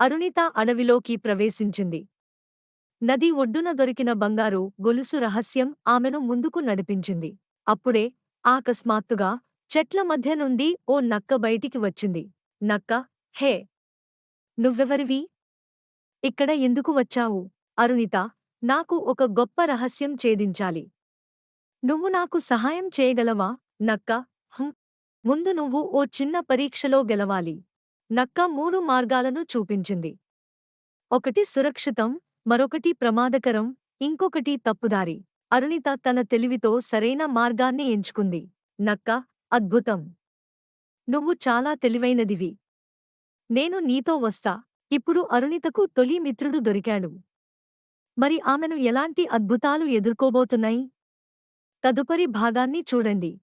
అరుణిత అడవిలోకి ప్రవేశించింది. నది ఒడ్డున దొరికిన బంగారు గొలుసు రహస్యం ఆమెను ముందుకు నడిపించింది. అప్పుడే ఆకస్మాత్తుగా చెట్ల మధ్య నుండి ఓ నక్క బయటికి వచ్చింది. నక్క హే! నువ్వెవరివి? ఇక్కడ ఎందుకు వచ్చావు? అరుణిత నాకు ఒక గొప్ప రహస్యం ఛేదించాలి. నువ్వు నాకు సహాయం చేయగలవా? నక్క హుం! ముందు నువ్వు ఓ చిన్న పరీక్షలో గెలవాలి. నక్క మూడు మార్గాలను చూపించింది. ఒకటి సురక్షితం మరొకటి ప్రమాదకరం ఇంకొకటి తప్పుదారి. అరుణిత తన తెలివితో సరైన మార్గాన్ని ఎంచుకుంది. నక్క అద్భుతం. నువ్వు చాలా తెలివైనదివి. నేను నీతో వస్తా. ఇప్పుడు అరుణితకు తొలి మిత్రుడు దొరికాడు. మరి ఆమెను ఎలాంటి అద్భుతాలు ఎదుర్కోబోతున్నాయి? తదుపరి భాగాన్ని చూడండి.